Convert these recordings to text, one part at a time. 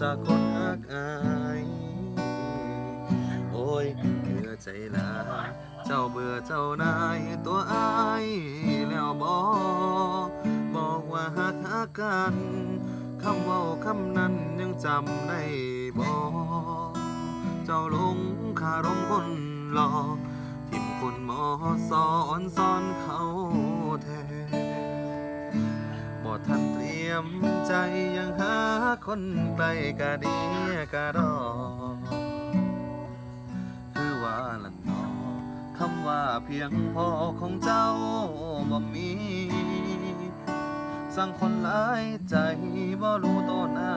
จากคนหักอายโอ้ยเบื่อใจลาเจ้าเบื่อเจ้านายตัวอายแล้วบอกบอกว่าหักหักกันคำว้าคำนั้นยังจำได้บอกเจ้าหลงคารมคนหลอกทิมคนหมอสอนสอนเขาแท้บ่ทันเตรียมใจยังหา คนใกลกะดีกะดอคือว่าละนอคำว่าเพียงพอของเจ้าบ่มีสั่งคนหลายใจบ่รู้ตนา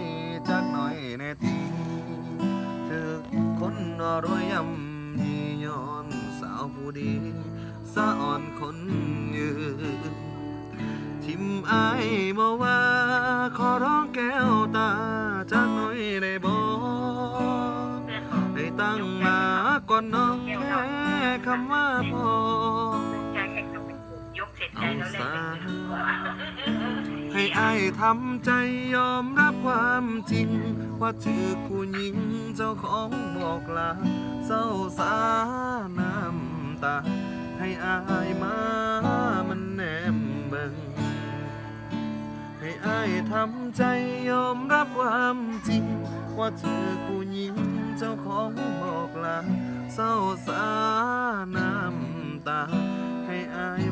ยจักหน่อยแน่ทีถึกคนรอรวยย่ำยีย้อนสาวผู้ดีสะอ่อนคนยืนทิมอายบอกว่า ก่อนน้องแค่คำว่าพอเสร็จใจเอาแล้วแหละซะให้อายทำใจยอมรับความจริง ว่าถือผู้หญิงเจ้าของบอกลาเศร้าสาน้ำตา ให้อายมามันแนมเบิงให้อายทำใจยอมรับความจริง ว่าเธอผู้หญิงเจ้าของบอกลา เศร้าสาน้ำตา ให้อาย